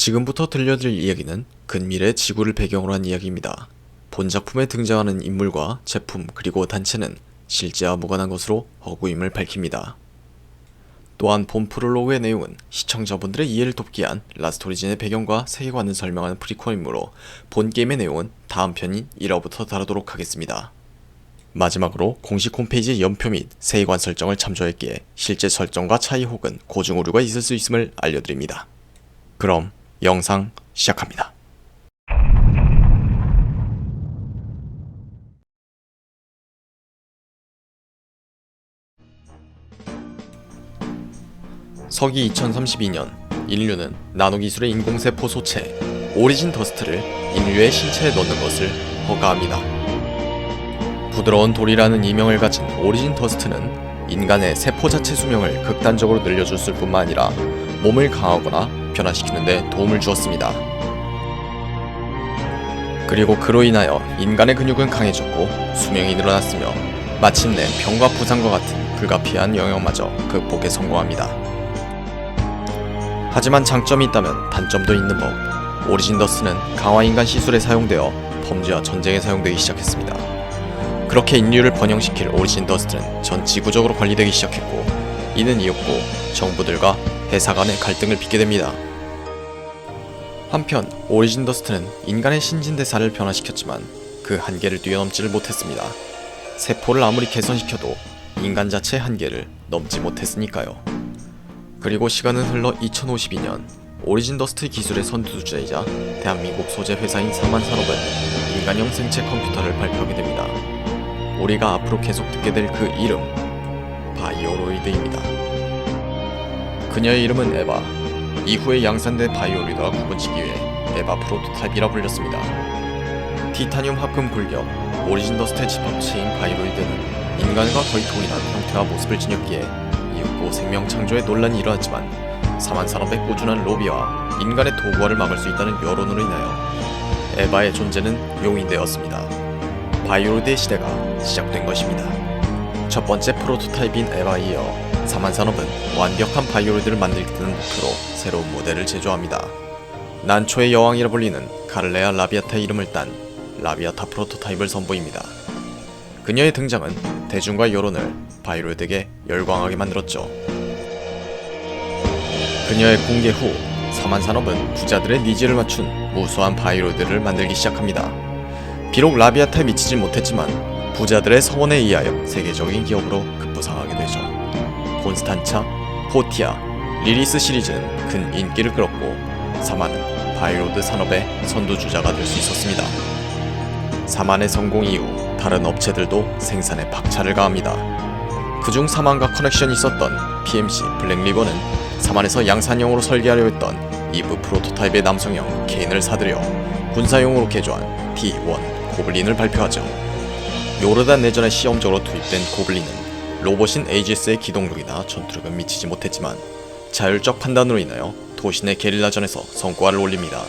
지금부터 들려드릴 이야기는 근미래 지구를 배경으로 한 이야기입니다. 본 작품에 등장하는 인물과 제품 그리고 단체는 실제와 무관한 것으로 허구임을 밝힙니다. 또한 본 프롤로그의 내용은 시청자분들의 이해를 돕기 위한 라스트 오리진의 배경과 세계관을 설명하는 프리퀄이므로 본 게임의 내용은 다음 편인 1화부터 다루도록 하겠습니다. 마지막으로 공식 홈페이지 연표 및 세계관 설정을 참조했기에 실제 설정과 차이 혹은 고증 오류가 있을 수 있음을 알려드립니다. 그럼 영상 시작합니다. 서기 2032년 인류는 나노기술의 인공세포 소체 오리진 더스트를 인류의 신체에 넣는 것을 허가합니다. 부드러운 돌이라는 이명을 가진 오리진 더스트는 인간의 세포 자체 수명을 극단적으로 늘려줬을 뿐만 아니라 몸을 강하거나 변화시키는 데 도움을 주었습니다. 그리고 그로 인하여 인간의 근육은 강해졌고 수명이 늘어났으며 마침내 병과 부상과 같은 불가피한 영역마저 극복에 성공합니다. 하지만 장점이 있다면 단점도 있는 법. 오리진 더스는 강화 인간 시술에 사용되어 범죄와 전쟁에 사용되기 시작했습니다. 그렇게 인류를 번영시킬 오리진 더스트는 전 지구적으로 관리되기 시작했고 이는 이었고 정부들과 회사 간의 갈등을 빚게 됩니다. 한편 오리진 더스트는 인간의 신진대사를 변화시켰지만 그 한계를 뛰어넘지를 못했습니다. 세포를 아무리 개선시켜도 인간 자체의 한계를 넘지 못했으니까요. 그리고 시간은 흘러 2052년 오리진 더스트 기술의 선두주자이자 대한민국 소재 회사인 사만산업은 인간형 생체 컴퓨터를 발표하게 됩니다. 우리가 앞으로 계속 듣게 될 그 이름 바이오로이드입니다. 그녀의 이름은 에바. 이후에 양산된 바이오로이드와 구분치기 위해 에바 프로토타입이라 불렸습니다. 티타늄 합금 굴격 오리진 더스트의 집합체인 바이로이드는 인간과 거의 동일한 형태와 모습을 지녔기에 이윽고 생명 창조에 논란이 일어났지만 사만 산업의 꾸준한 로비와 인간의 도구화를 막을 수 있다는 여론으로 인하여 에바의 존재는 용인되었습니다. 바이오로드의 시대가 시작된 것입니다. 첫 번째 프로토타입인 에바에 이어 사만 산업은 완벽한 바이오로드를 만들겠다는 목표로 새로운 모델을 제조합니다. 난초의 여왕이라 불리는 카를레아 라비아타의 이름을 딴 라비아타 프로토타입을 선보입니다. 그녀의 등장은 대중과 여론을 바이로드에게 열광하게 만들었죠. 그녀의 공개 후 사만산업은 부자들의 니즈를 맞춘 무수한 바이로드를 만들기 시작합니다. 비록 라비아타에 미치지 못했지만 부자들의 서원에 의하여 세계적인 기업으로 급부상하게 되죠. 콘스탄차, 포티아, 리리스 시리즈는 큰 인기를 끌었고 사만은 바이로드 산업의 선두주자가 될 수 있었습니다. 사만의 성공 이후 다른 업체들도 생산에 박차를 가합니다. 그중 사만과 커넥션이 있었던 PMC 블랙리버는 사만에서 양산형으로 설계하려 했던 이브 프로토타입의 남성형 케인을 사들여 군사용으로 개조한 T1 고블린을 발표하죠. 요르단 내전에 시험적으로 투입된 고블린은 로봇인 에이지스의 기동력이나 전투력은 미치지 못했지만 자율적 판단으로 인하여 내 게릴라전에서 성과를 올립니다.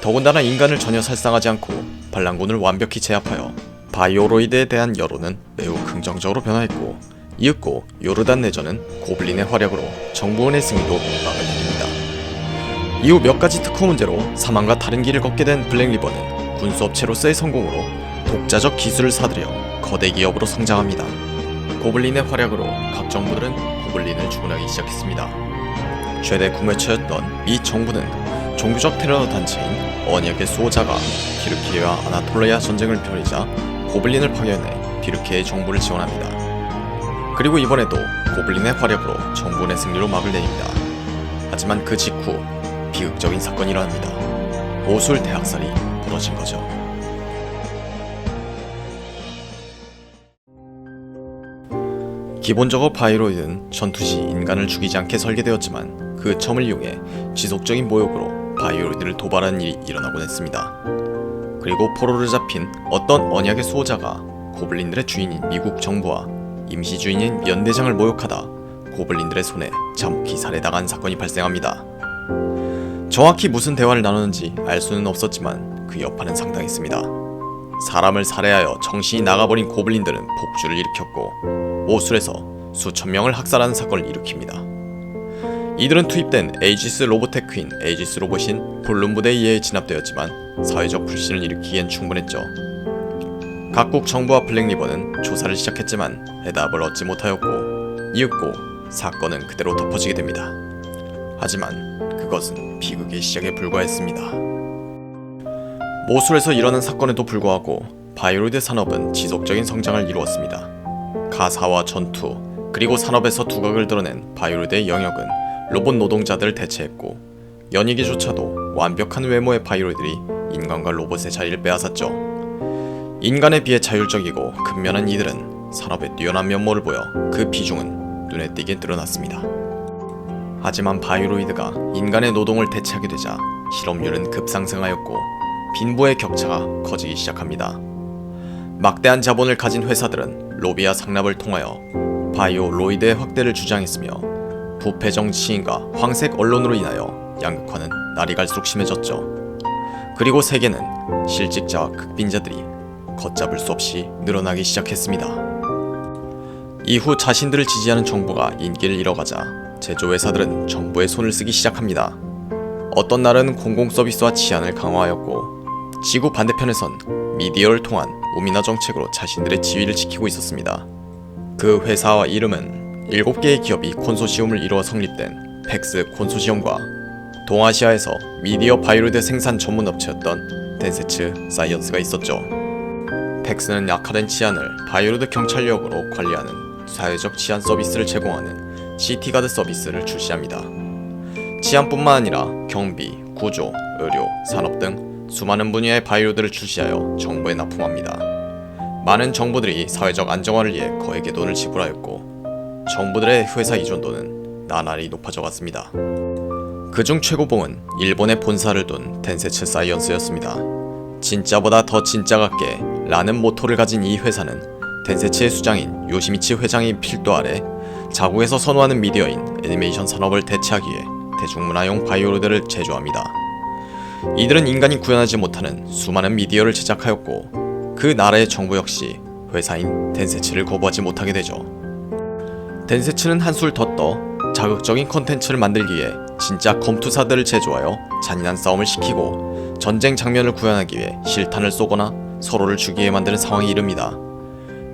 더군다나 인간을 전혀 살상하지 않고 반란군을 완벽히 제압하여 바이오로이드에 대한 여론은 매우 긍정적으로 변화했고 이윽고 요르단 내전은 고블린의 활약으로 정부원의 승리로 막을 내립니다. 이후 몇 가지 특허 문제로 사망과 다른 길을 걷게 된 블랙리버는 군수업체로서의 성공으로 독자적 기술을 사들여 거대 기업으로 성장합니다. 고블린의 활약으로 각 정부들은 고블린을 주문하기 시작했습니다. 최대 구매처였던 미 정부는 종교적 테러 단체인 언약의 수호자가 디르키에와 아나톨리아 전쟁을 펼이자 고블린을 파견해 디르키의 정부를 지원합니다. 그리고 이번에도 고블린의 활약으로 정부의 승리로 막을 내립니다. 하지만 그 직후 비극적인 사건이 일어납니다. 오술 대학살이 벌어진 거죠. 기본적으로 바이로이드는 전투 시 인간을 죽이지 않게 설계되었지만 그 점을 이용해 지속적인 모욕으로 바이오로이드를 도발하는 일이 일어나곤 했습니다. 그리고 포로를 잡힌 어떤 언약의 수호자가 고블린들의 주인인 미국 정부와 임시 주인인 연대장을 모욕하다 고블린들의 손에 잠기 살해당한 사건이 발생합니다. 정확히 무슨 대화를 나누는지 알 수는 없었지만 그 여파는 상당했습니다. 사람을 살해하여 정신이 나가버린 고블린들은 폭주를 일으켰고 오술에서 수천 명을 학살하는 사건을 일으킵니다. 이들은 투입된 에이지스 퀸 에이지스 로봇인 볼룸부대에 의해 진압되었지만 사회적 불신을 일으키기엔 충분했죠. 각국 정부와 블랙리버는 조사를 시작했지만 해답을 얻지 못하였고 이윽고 사건은 그대로 덮어지게 됩니다. 하지만 그것은 비극의 시작에 불과했습니다. 모술에서 일어난 사건에도 불구하고 바이오로이드 산업은 지속적인 성장을 이루었습니다. 가사와 전투, 그리고 산업에서 두각을 드러낸 바이오로이드의 영역은 로봇 노동자들을 대체했고 연예계조차도 완벽한 외모의 바이오로이드들이 인간과 로봇의 자리를 빼앗았죠. 인간에 비해 자율적이고 근면한 이들은 산업의 뛰어난 면모를 보여 그 비중은 눈에 띄게 늘어났습니다. 하지만 바이오로이드가 인간의 노동을 대체하게 되자 실업률은 급상승하였고 빈부의 격차가 커지기 시작합니다. 막대한 자본을 가진 회사들은 로비와 상납을 통하여 바이오 로이드의 확대를 주장했으며 부패 정치인과 황색 언론으로 인하여 양극화는 날이 갈수록 심해졌죠. 그리고 세계는 실직자와 극빈자들이 걷잡을 수 없이 늘어나기 시작했습니다. 이후 자신들을 지지하는 정부가 인기를 잃어가자 제조회사들은 정부의 손을 쓰기 시작합니다. 어떤 날은 공공서비스와 치안을 강화하였고 지구 반대편에선 미디어를 통한 우민화 정책으로 자신들의 지위를 지키고 있었습니다. 그 회사와 이름은 7개의 기업이 콘소시엄을 이루어 성립된 팩스 콘소시엄과 동아시아에서 미디어 바이오로드 생산 전문 업체였던 덴세츠 사이언스가 있었죠. 팩스는 약화된 치안을 바이오로드 경찰력으로 관리하는 사회적 치안 서비스를 제공하는 시티가드 서비스를 출시합니다. 치안뿐만 아니라 경비, 구조, 의료, 산업 등 수많은 분야의 바이오로드를 출시하여 정부에 납품합니다. 많은 정부들이 사회적 안정화를 위해 거액의 돈을 지불하였고 정부들의 회사 의존도는 나날이 높아져 갔습니다. 그중 최고봉은 일본의 본사를 둔 텐세츠 사이언스였습니다. 진짜보다 더 진짜 같게 라는 모토를 가진 이 회사는 텐세츠의 수장인 요시미치 회장의 필도 아래 자국에서 선호하는 미디어인 애니메이션 산업을 대체하기 위해 대중문화용 바이오로드를 제조합니다. 이들은 인간이 구현하지 못하는 수많은 미디어를 제작하였고 그 나라의 정부 역시 회사인 덴세츠를 거부하지 못하게 되죠. 덴세츠는 한술 더 떠 자극적인 컨텐츠를 만들기 위해 진짜 검투사들을 제조하여 잔인한 싸움을 시키고 전쟁 장면을 구현하기 위해 실탄을 쏘거나 서로를 죽이게 만드는 상황에 이릅니다.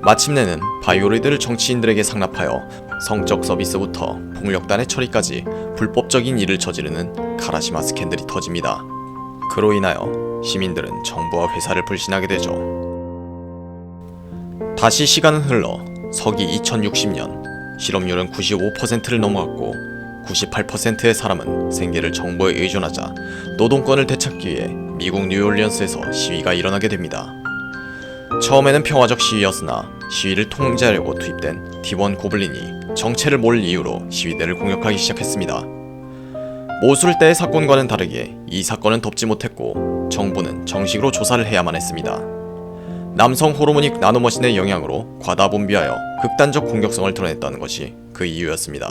마침내는 바이오로이드를 정치인들에게 상납하여 성적 서비스부터 폭력단의 처리까지 불법적인 일을 저지르는 카라시마 스캔들이 터집니다. 그로 인하여 시민들은 정부와 회사를 불신하게 되죠. 다시 시간은 흘러 서기 2060년 실업률은 95%를 넘어갔고 98%의 사람은 생계를 정부에 의존하자 노동권을 되찾기 위해 미국 뉴올리언스에서 시위가 일어나게 됩니다. 처음에는 평화적 시위였으나 시위를 통제하려고 투입된 T1 고블린이 정체를 모를 이유로 시위대를 공격하기 시작했습니다. 모술 때의 사건과는 다르게 이 사건은 덮지 못했고 정부는 정식으로 조사를 해야만 했습니다. 남성 호르모닉 나노머신의 영향으로 과다 분비하여 극단적 공격성을 드러냈다는 것이 그 이유였습니다.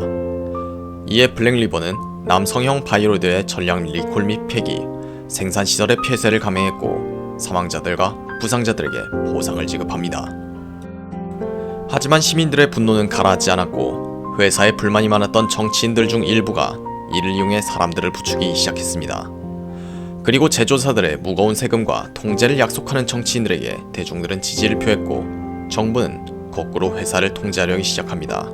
이에 블랙리버는 남성형 바이오로드의 전량 리콜 및 폐기, 생산 시설의 폐쇄를 감행했고 사망자들과 부상자들에게 보상을 지급합니다. 하지만 시민들의 분노는 가라앉지 않았고 회사에 불만이 많았던 정치인들 중 일부가 이를 이용해 사람들을 부추기기 시작했습니다. 그리고 제조사들의 무거운 세금과 통제를 약속하는 정치인들에게 대중들은 지지를 표했고 정부는 거꾸로 회사를 통제하려기 시작합니다.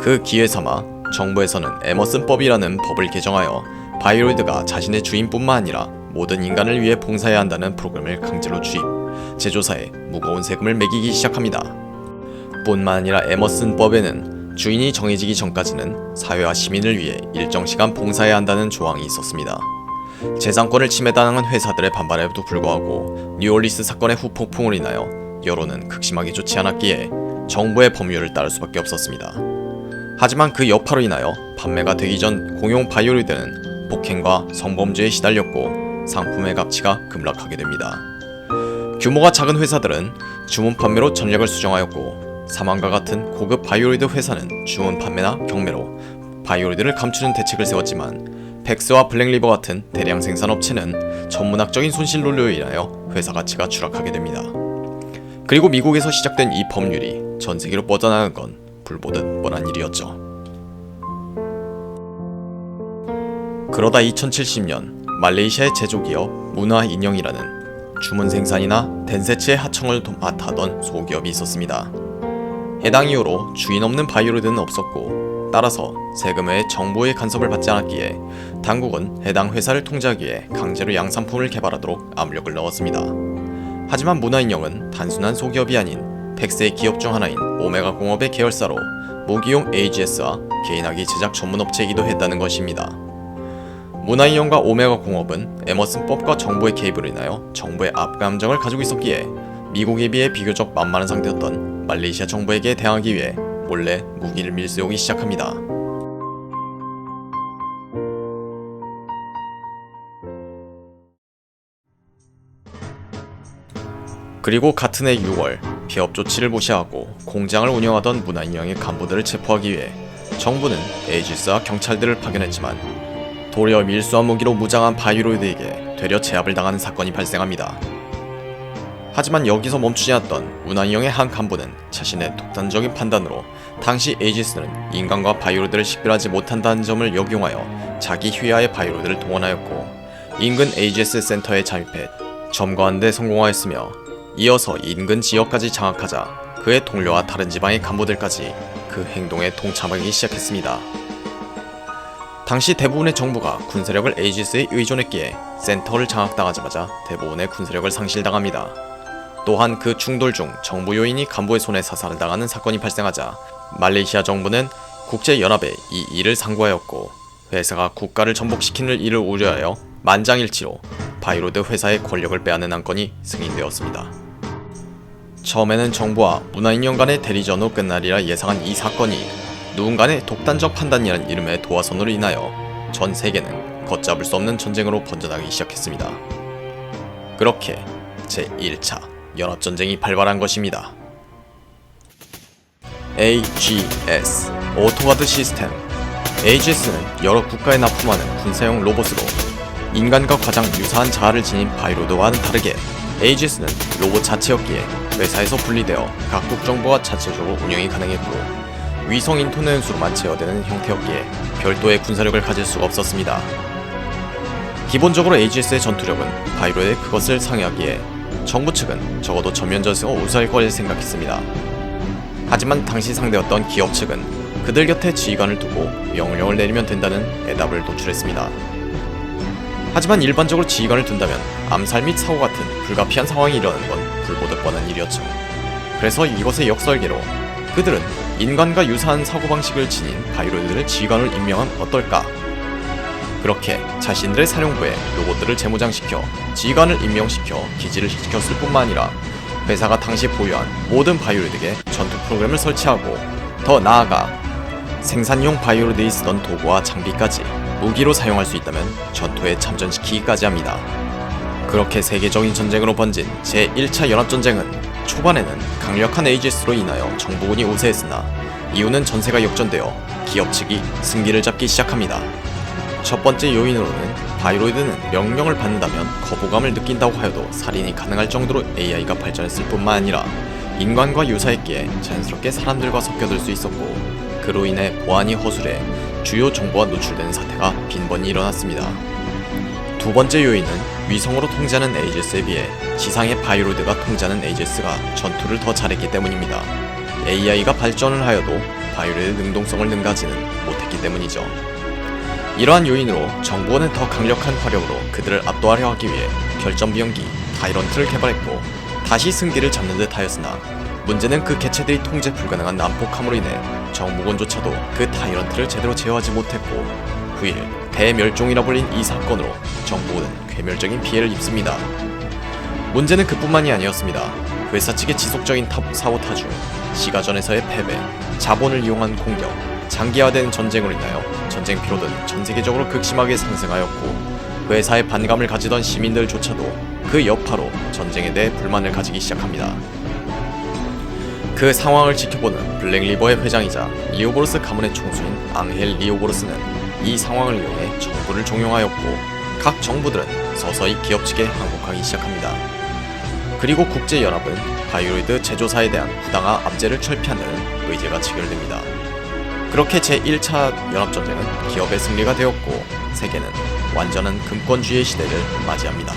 그 기회 삼아 정부에서는 에머슨법이라는 법을 개정하여 바이오로이드가 자신의 주인뿐만 아니라 모든 인간을 위해 봉사해야 한다는 프로그램을 강제로 주입, 제조사에 무거운 세금을 매기기 시작합니다. 뿐만 아니라 에머슨법에는 주인이 정해지기 전까지는 사회와 시민을 위해 일정 시간 봉사해야 한다는 조항이 있었습니다. 재산권을 침해당한 회사들의 반발에도 불구하고 뉴올리스 사건의 후폭풍으로 인하여 여론은 극심하게 좋지 않았기에 정부의 법률을 따를 수밖에 없었습니다. 하지만 그 여파로 인하여 판매가 되기 전 공용 바이오리드는 폭행과 성범죄에 시달렸고 상품의 가치가 급락하게 됩니다. 규모가 작은 회사들은 주문 판매로 전략을 수정하였고 사망과 같은 고급 바이오리드 회사는 주문 판매나 경매로 바이오리드를 감추는 대책을 세웠지만 팩스와 블랙리버 같은 대량 생산 업체는 전문학적인 손실 논리로 인하여 회사 가치가 추락하게 됩니다. 그리고 미국에서 시작된 이 법률이 전 세계로 뻗어나간 건 불보듯 뻔한 일이었죠. 그러다 2070년 말레이시아의 제조기업 문화인형이라는 주문 생산이나 덴세츠의 하청을 도- 맡아던 소기업이 있었습니다. 해당 이후로 주인 없는 바이오로드는 없었고 따라서 세금 외에 정부의 간섭을 받지 않았기에 당국은 해당 회사를 통제하기 위해 강제로 양산품을 개발하도록 압력을 넣었습니다. 하지만 문화인형은 단순한 소기업이 아닌 팩스의 기업 중 하나인 오메가 공업의 계열사로 무기용 AGS와 개인화기 제작 전문 업체이기도 했다는 것입니다. 문화인형과 오메가 공업은 에머슨법과 정부의 개입으로 인하여 정부의 압감정을 가지고 있었기에 미국에 비해 비교적 만만한 상태였던 말레이시아 정부에게 대항하기 위해 몰래 무기를 밀수오기 시작합니다. 그리고 같은 해 6월 피업 조치를 무시하고 공장을 운영하던 문화인형의 간부들을 체포하기 위해 정부는 에이지스와 경찰들을 파견했지만 도리어 밀수한 무기로 무장한 바이로이드에게 되려 제압을 당하는 사건이 발생합니다. 하지만 여기서 멈추지 않았던 문화인형의 한 간부는 자신의 독단적인 판단으로 당시 에이지스는 인간과 바이로이드를 식별하지 못한다는 점을 역용하여 자기 휘하의 바이로이드를 동원하였고 인근 AGS 센터에 잠입해 점거하는 데 성공하였으며 이어서 인근 지역까지 장악하자 그의 동료와 다른 지방의 간부들까지 그 행동에 동참하기 시작했습니다. 당시 대부분의 정부가 군세력을 에이지스에 의존했기에 센터를 장악당하자마자 대부분의 군세력을 상실당합니다. 또한 그 충돌 중 정부 요인이 간부의 손에 사살을 당하는 사건이 발생하자 말레이시아 정부는 국제연합에 이 일을 상고하였고 회사가 국가를 전복시키는 일을 우려하여 만장일치로 바이로드 회사의 권력을 빼앗는 안건이 승인되었습니다. 처음에는 정부와 문화인형 간의 대리전으로 끝나리라 예상한 이 사건이 누군가의 독단적 판단이라는 이름의 도화선으로 인하여 전 세계는 걷잡을 수 없는 전쟁으로 번져나기 시작했습니다. 그렇게 제1차 연합전쟁이 발발한 것입니다. AGS 오토가드 시스템 AGS는 여러 국가에 납품하는 군사용 로봇으로 인간과 가장 유사한 자아를 지닌 바이로드와는 다르게 AGS는 로봇 자체였기에 회사에서 분리되어 각국 정부가 자체적으로 운영이 가능했고 위성 인터넷 연수로만 제어되는 형태였기에 별도의 군사력을 가질 수가 없었습니다. 기본적으로 AGS의 전투력은 바이로의 그것을 상회하기에 정부 측은 적어도 전면전에서 우수할 거라 생각했습니다. 하지만 당시 상대였던 기업 측은 그들 곁에 지휘관을 두고 명령을 내리면 된다는 애답을 도출했습니다. 하지만 일반적으로 지휘관을 둔다면 암살 및 사고 같은 불가피한 상황이 일어나는 건 불보듯 뻔한 일이었죠. 그래서 이것의 역설계로 그들은 인간과 유사한 사고방식을 지닌 바이로이드를 지휘관을 임명하면 어떨까? 그렇게 자신들의 사령부에 로봇들을 재무장시켜 지휘관을 임명시켜 기지를 시켰을 뿐만 아니라 회사가 당시 보유한 모든 바이오리드에 전투 프로그램을 설치하고 더 나아가 생산용 바이오리드에 쓰던 도구와 장비까지 무기로 사용할 수 있다면 전투에 참전시키기까지 합니다. 그렇게 세계적인 전쟁으로 번진 제1차 연합전쟁은 초반에는 강력한 에이지스로 인하여 정부군이 우세했으나 이후는 전세가 역전되어 기업 측이 승기를 잡기 시작합니다. 첫 번째 요인으로는 바이로이드는 명령을 받는다면 거부감을 느낀다고 하여도 살인이 가능할 정도로 AI가 발전했을 뿐만 아니라 인간과 유사했기에 자연스럽게 사람들과 섞여들 수 있었고 그로 인해 보안이 허술해 주요 정보가 노출되는 사태가 빈번히 일어났습니다. 두 번째 요인은 위성으로 통제하는 에이제스에 비해 지상의 바이로이드가 통제하는 에이제스가 전투를 더 잘했기 때문입니다. AI가 발전을 하여도 바이로이드 능동성을 능가하지는 못했기 때문이죠. 이러한 요인으로 정부원은 더 강력한 화력으로 그들을 압도하려 하기 위해 결전 비용기 타이런트를 개발했고 다시 승기를 잡는 듯 하였으나 문제는 그 개체들이 통제 불가능한 난폭함으로 인해 정부군조차도 그 타이런트를 제대로 제어하지 못했고 후일 대멸종이라 불린 이 사건으로 정부군은 괴멸적인 피해를 입습니다. 문제는 그뿐만이 아니었습니다. 회사 측의 지속적인 타, 사보타주, 시가전에서의 패배, 자본을 이용한 공격, 장기화된 전쟁으로 인하여 전쟁 피로도는 전 세계적으로 극심하게 상승하였고 회사에 반감을 가지던 시민들조차도 그 여파로 전쟁에 대해 불만을 가지기 시작합니다. 그 상황을 지켜보는 블랙리버의 회장이자 리오보르스 가문의 총수인 앙헬 리오보르스는 이 상황을 이용해 정부를 종용하였고 각 정부들은 서서히 기업 측에 항복하기 시작합니다. 그리고 국제연합은 바이오로이드 제조사에 대한 부당한 압제를 철폐한다는 의제가 체결됩니다. 그렇게 제1차 연합전쟁은 기업의 승리가 되었고 세계는 완전한 금권주의 시대를 맞이합니다.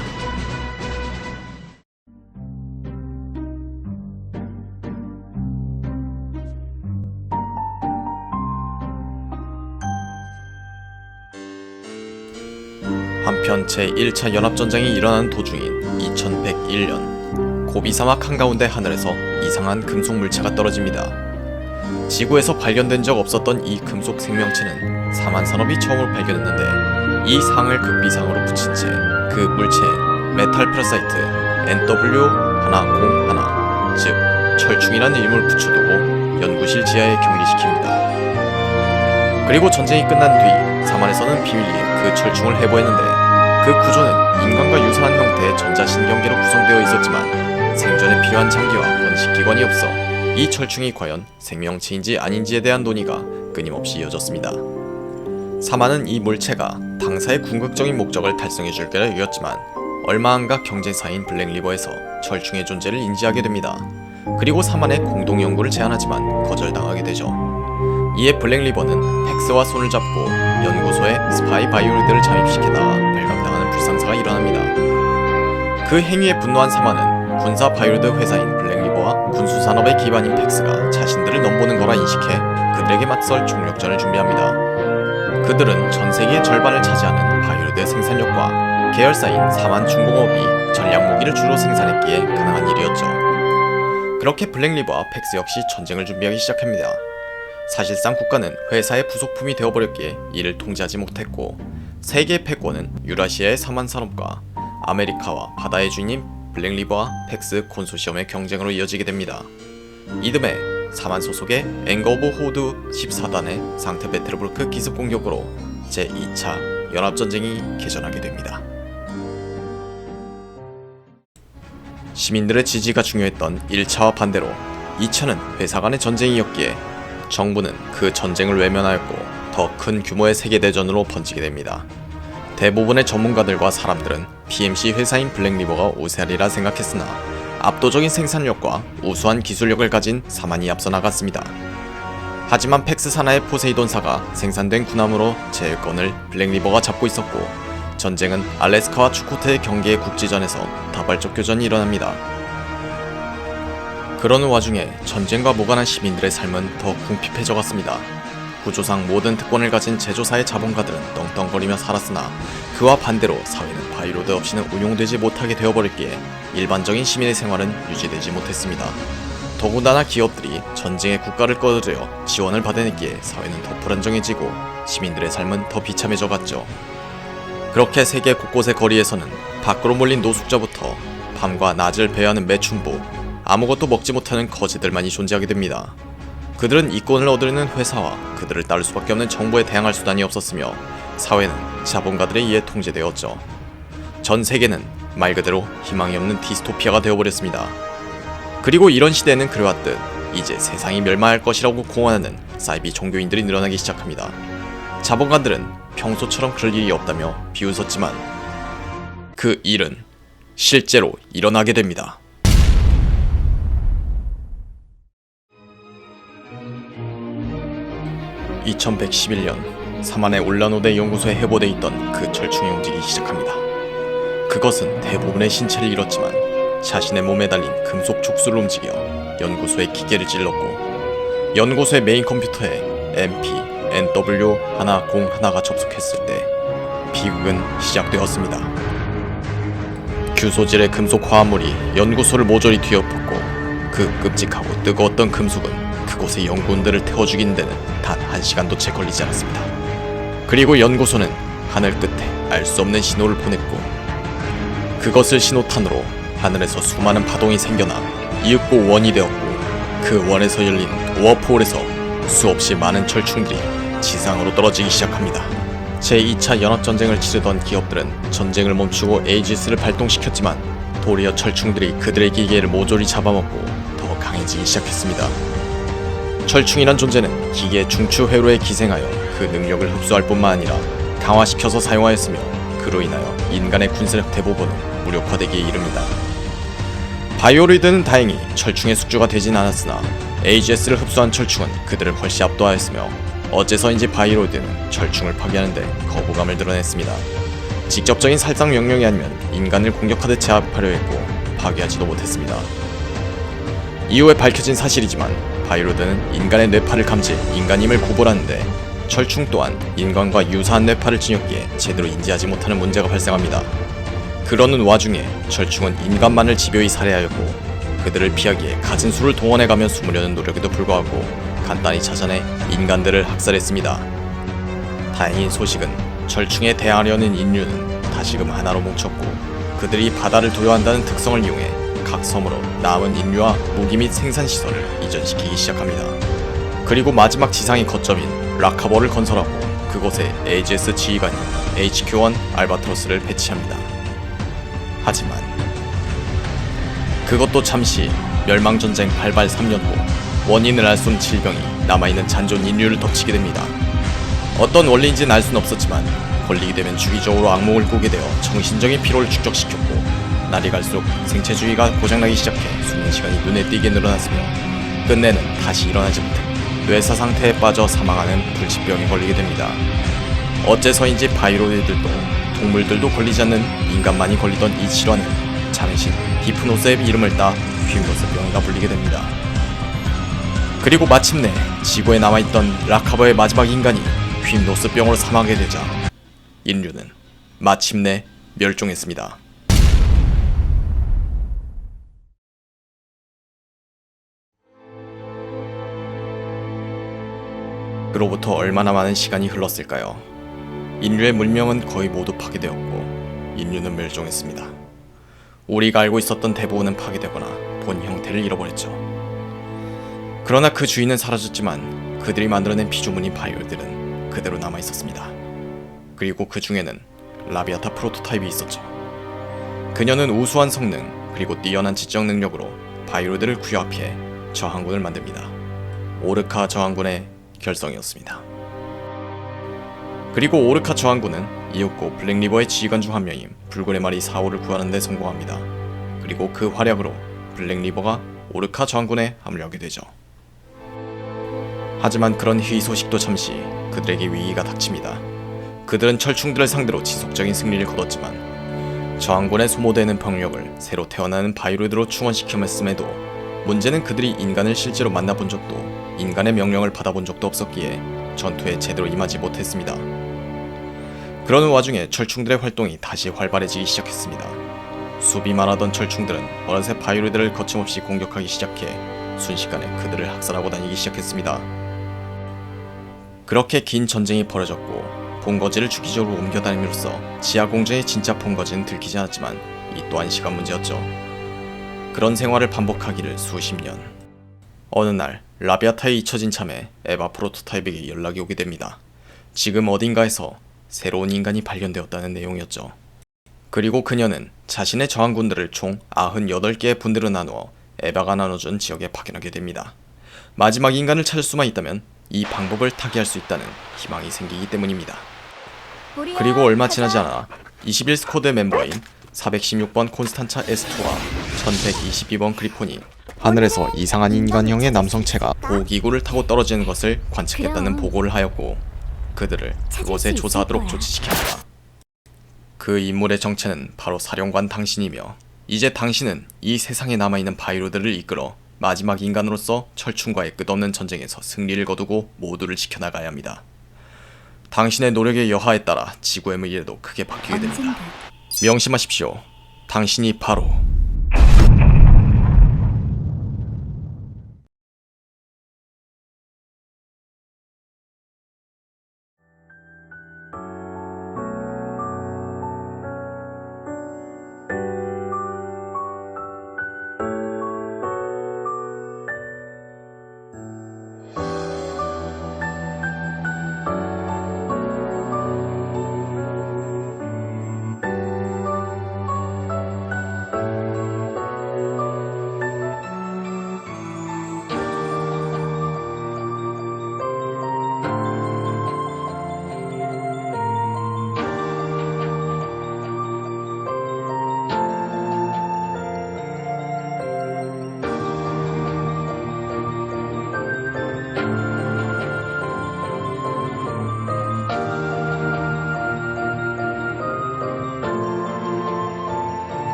한편 제1차 연합전쟁이 일어나는 도중인 2101년 고비 사막 한가운데 하늘에서 이상한 금속 물체가 떨어집니다. 지구에서 발견된 적 없었던 이 금속 생명체는 사만산업이 처음으로 발견했는데 이 상을 극비상으로 붙인 채 그 물체엔 메탈 프라사이트 NW101, 즉 철충이라는 이름을 붙여두고 연구실 지하에 격리시킵니다. 그리고 전쟁이 끝난 뒤 사만에서는 비밀리에 그 철충을 해부했는데 그 구조는 인간과 유사한 형태의 전자신경계로 구성되어 있었지만 생존에 필요한 장기와 번식기관이 없어 이 철충이 과연 생명체인지 아닌지에 대한 논의가 끊임없이 이어졌습니다. 사마는 이 물체가 당사의 궁극적인 목적을 달성해 줄 거라 여겼지만 얼마 안가 경제사인 블랙리버에서 철충의 존재를 인지하게 됩니다. 그리고 사만의 공동 연구를 제안하지만 거절당하게 되죠. 이에 블랙리버는 팩스와 손을 잡고 연구소에 스파이 바이오리드를 잠입시키다가 발각당하는 불상사가 일어납니다. 그 행위에 분노한 사마는 군사 바이오리드 회사인 군수산업의 기반인 팩스가 자신들을 넘보는 거라 인식해 그들에게 맞설 총력전을 준비합니다. 그들은 전 세계의 절반을 차지하는 바이오리드 생산력과 계열사인 사만 중공업이 전략 무기를 주로 생산했기에 가능한 일이었죠. 그렇게 블랙리버와 팩스 역시 전쟁을 준비하기 시작합니다. 사실상 국가는 회사의 부속품이 되어버렸기에 이를 통제하지 못했고 세계 패권은 유라시아의 사만 산업과 아메리카와 바다의 주인인 블랙리버와 팩스 콘소시엄의 경쟁으로 이어지게 됩니다. 이듬해 사만 소속의 앵거 오브 호드 14단의 상트베테르부르크 기습 공격으로 제2차 연합전쟁이 개전하게 됩니다. 시민들의 지지가 중요했던 1차와 반대로 2차는 회사 간의 전쟁이었기에 정부는 그 전쟁을 외면하였고 더 큰 규모의 세계대전으로 번지게 됩니다. 대부분의 전문가들과 사람들은 PMC 회사인 블랙리버가 우세하리라 생각했으나 압도적인 생산력과 우수한 기술력을 가진 사만이 앞서 나갔습니다. 하지만 팩스 산하의 포세이돈사가 생산된 군함으로 제일권을 블랙리버가 잡고 있었고 전쟁은 알래스카와 추코트의 경계의 국지전에서 다발적 교전이 일어납니다. 그러는 와중에 전쟁과 무관한 시민들의 삶은 더 궁핍해져 갔습니다. 구조상 모든 특권을 가진 제조사의 자본가들은 떵떵거리며 살았으나 그와 반대로 사회는 바이로드 없이는 운용되지 못하게 되어버렸기에 일반적인 시민의 생활은 유지되지 못했습니다. 더군다나 기업들이 전쟁에 국가를 꺼들여 지원을 받아냈기에 사회는 더 불안정해지고 시민들의 삶은 더 비참해져 갔죠. 그렇게 세계 곳곳의 거리에서는 밖으로 몰린 노숙자부터 밤과 낮을 배회하는 매춘부, 아무것도 먹지 못하는 거지들만이 존재하게 됩니다. 그들은 이권을 얻으려는 회사와 그들을 따를 수밖에 없는 정부에 대항할 수단이 없었으며 사회는 자본가들에 의해 통제되었죠. 전 세계는 말 그대로 희망이 없는 디스토피아가 되어버렸습니다. 그리고 이런 시대는 그래왔듯 이제 세상이 멸망할 것이라고 공언하는 사이비 종교인들이 늘어나기 시작합니다. 자본가들은 평소처럼 그럴 일이 없다며 비웃었지만 그 일은 실제로 일어나게 됩니다. (2111년) 사만의 올라노데 연구소에 해보돼 있던 그 철충이 움직이기 시작합니다. 그것은 대부분의 신체를 잃었지만 자신의 몸에 달린 금속 촉수를 움직여 연구소의 기계를 찔렀고 연구소의 메인 컴퓨터에 MP, NW 하나 01가 접속했을 때 비극은 시작되었습니다. 규소질의 금속 화합물이 연구소를 모조리 뒤엎었고 그 끔찍하고 뜨거웠던 금속은 그 곳의 연구원들을 태워 죽이는 데는 단 한 시간도 채 걸리지 않았습니다. 그리고 연구소는 하늘 끝에 알 수 없는 신호를 보냈고 그것을 신호탄으로 하늘에서 수많은 파동이 생겨나 이윽고 원이 되었고 그 원에서 열린 오어포홀에서 수없이 많은 철충들이 지상으로 떨어지기 시작합니다. 제2차 연합전쟁을 치르던 기업들은 전쟁을 멈추고 에이지스를 발동시켰지만 도리어 철충들이 그들의 기계를 모조리 잡아먹고 더 강해지기 시작했습니다. 철충이란 존재는 기계 중추 회로에 기생하여 그 능력을 흡수할 뿐만 아니라 강화시켜서 사용하였으며 그로 인하여 인간의 군사력 대부분은 무력화되기에 이릅니다. 바이오리드는 다행히 철충의 숙주가 되진 않았으나 AGS를 흡수한 철충은 그들을 훨씬 압도하였으며 어째서인지 바이로드는 철충을 파괴하는데 거부감을 드러냈습니다. 직접적인 살상 명령이 아니면 인간을 공격하듯 제압하려 했고 파괴하지도 못했습니다. 이후에 밝혀진 사실이지만 바이로드는 인간의 뇌파를 감지 인간임을 고발하는데 철충 또한 인간과 유사한 뇌파를 지녔기에 제대로 인지하지 못하는 문제가 발생합니다. 그러는 와중에 철충은 인간만을 집요히 살해하였고 그들을 피하기에 갖은 수를 동원해가며 숨으려는 노력에도 불구하고 간단히 찾아내 인간들을 학살했습니다. 다행인 소식은 철충에 대항하려는 인류는 다시금 하나로 뭉쳤고 그들이 바다를 도요한다는 특성을 이용해 각 섬으로 남은 인류와 무기 및 생산 시설을 이전시키기 시작합니다. 그리고 마지막 지상의 거점인 라카버를 건설하고 그곳에 AGS 지휘관인 HQ1 알바트로스를 배치합니다. 하지만 그것도 잠시 멸망전쟁 발발 3년 후 원인을 알 수 없는 질병이 남아있는 잔존 인류를 덮치게 됩니다. 어떤 원리인지는 알 수는 없었지만 걸리게 되면 주기적으로 악몽을 꾸게 되어 정신적인 피로를 축적시켰고 날이 갈수록 생체주의가 고장나기 시작해 수면 시간이 눈에 띄게 늘어났으며 끝내는 다시 일어나지 못해 뇌사 상태에 빠져 사망하는 불치병에 걸리게 됩니다. 어째서인지 바이로이들도 동물들도 걸리지 않는 인간만이 걸리던 이 질환은 장신 히프노스의 이름을 따 휨노스 병이라 불리게 됩니다. 그리고 마침내 지구에 남아있던 라카버의 마지막 인간이 휨노스 병으로 사망하게 되자 인류는 마침내 멸종했습니다. 그로부터 얼마나 많은 시간이 흘렀을까요? 인류의 문명은 거의 모두 파괴되었고 인류는 멸종했습니다. 우리가 알고 있었던 대부분은 파괴되거나 본 형태를 잃어버렸죠. 그러나 그 주인은 사라졌지만 그들이 만들어낸 피조물인 바이올들은 그대로 남아 있었습니다. 그리고 그 중에는 라비아타 프로토타입이 있었죠. 그녀는 우수한 성능 그리고 뛰어난 지적 능력으로 바이로들을 구합해 저항군을 만듭니다. 오르카 저항군의 결성이었습니다. 그리고 오르카 저항군은 이윽고 블랙리버의 지휘관 중 한 명인 붉은의 마리 사오를 구하는 데 성공합니다. 그리고 그 활약으로 블랙리버가 오르카 저항군에 합류하게 되죠. 하지만 그런 희위 소식도 잠시 그들에게 위기가 닥칩니다. 그들은 철충들을 상대로 지속적인 승리를 거뒀지만 저항군에 소모되는 병력을 새로 태어나는 바이로드로 충원시켰음에도 문제는 그들이 인간을 실제로 만나본 적도 인간의 명령을 받아본 적도 없었기에 전투에 제대로 임하지 못했습니다. 그러는 와중에 철충들의 활동이 다시 활발해지기 시작했습니다. 수비만 하던 철충들은 어느새 바이로드를 거침없이 공격하기 시작해 순식간에 그들을 학살하고 다니기 시작했습니다. 그렇게 긴 전쟁이 벌어졌고 본거지를 주기적으로 옮겨다님으로써 지하 공주의 진짜 본거지는 들키지 않았지만 이 또한 시간 문제였죠. 그런 생활을 반복하기를 수십 년. 어느 날 라비아타에 잊혀진 참에 에바 프로토타입에게 연락이 오게 됩니다. 지금 어딘가에서 새로운 인간이 발견되었다는 내용이었죠. 그리고 그녀는 자신의 저항군들을 총 98개의 분대로 나누어 에바가 나눠준 지역에 파견하게 됩니다. 마지막 인간을 찾을 수만 있다면 이 방법을 타개할 수 있다는 희망이 생기기 때문입니다. 그리고 얼마 지나지 않아 21스쿼드 멤버인 416번 콘스탄차 에스토와 1122번 그리폰이 하늘에서 이상한 인간형의 남성체가 보기구를 타고 떨어지는 것을 관측했다는 보고를 하였고 그들을 그곳에 조사하도록 조치시킵니다. 그 인물의 정체는 바로 사령관 당신이며 이제 당신은 이 세상에 남아있는 바이로들을 이끌어 마지막 인간으로서 철충과의 끝없는 전쟁에서 승리를 거두고 모두를 지켜나가야 합니다. 당신의 노력의 여하에 따라 지구의 미래도 크게 바뀌게 됩니다. 명심하십시오. 당신이 바로